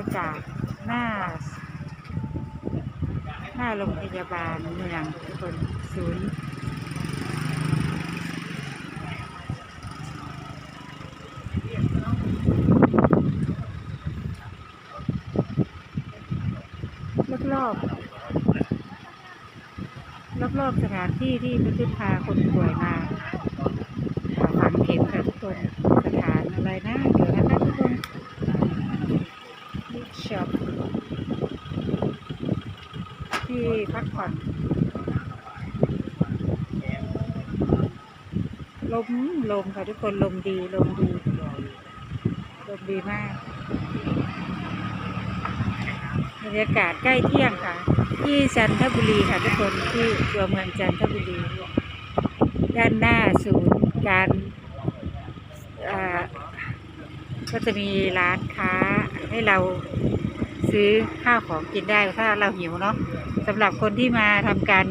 ยากาศหน้า หน้าโรงพยาบาลเมืองทุกคนศูนย์รอบๆรอบสถานที่ที่ประจุพาคนป่วยมาฝังเข็มค่ะทุกคนสถานอะไรนะเดี๋ยวนะคะทุกคนบิ๊กช็อป ที่พักผ่อนลมลมค่ะทุกคนลมดีลมดีลมดีมากบรรยากาศใกล้เที่ยงค่ะ ที่จันทบุรีค่ะทุกคนที่ตัวเมืองจันทบุรี ด้านหน้าศูนย์การอ่าก็จะมีร้านค้าให้เรา ซื้อข้าวของกินได้ถ้าเราหิวเนาะสำหรับคนที่มาทำการ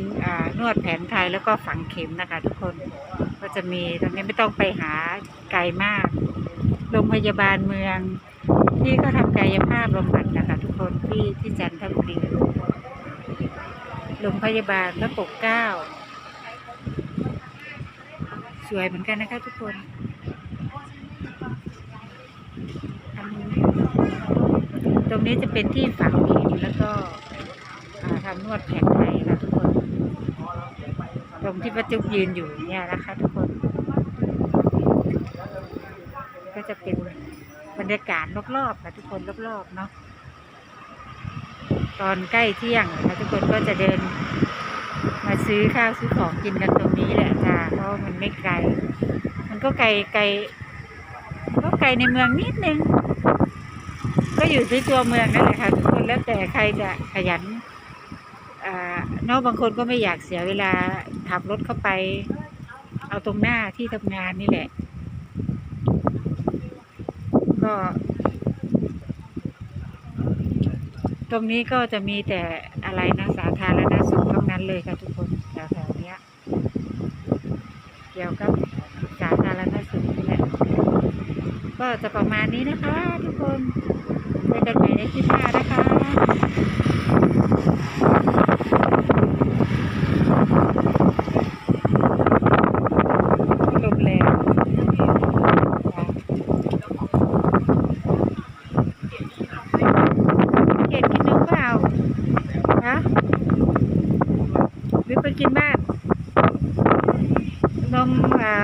นวดแผนไทยแล้วก็ฝังเข็มนะคะ ทุกคนก็จะมีตรงนี้ไม่ต้องไปหาไกลมากโรงพยาบาลเมือง ที่เขาทำกายภาพบำบัดนะคะ ทุกคนที่ที่จันทบุรีโรงพยาบาลพระปกเก้าสวยเหมือนกันนะคะ ทุกคนอันนี้ ตรงนี้จะเป็นที่ฝังเข็มแล้วก็อ่าทำนวดแผนไทยนะทุกคน ตรงที่ประจุกยืนอยู่เนี่ยนะคะทุกคน ก็จะเป็นบรรยากาศรอบๆนะทุกคนรอบๆเนาะตอนใกล้เที่ยงนะทุกคนก็จะเดิน มาซื้อข้าวซื้อของกินกันตรงนี้แหละจ้าเพราะมันไม่ไกล มันก็ไกลไกลก็ไกลในเมืองนิดนึง ก็อยู่ที่ตัวเมืองนั่นแหละค่ะทุกคนแล้วแต่ใครจะขยันอ่านอกบางคนก็ไม่อยากเสียเวลาขับรถเข้าไป เอาตรงหน้าที่ทำงานนี่แหละ ก็ ตรงนี้ก็จะมีแต่อะไรนะสาธารณสุขทั้งนั้นเลยค่ะทุกคนแถวๆเนี้ยเกี่ยวกับสาธารณสุขนี่แหละก็จะประมาณนี้นะคะทุกคน เจอกันใหม่ในคลิปหน้านะคะลมแรงเกดกินนมเปล่าฮะหรือไปกินบ้านนมอ่า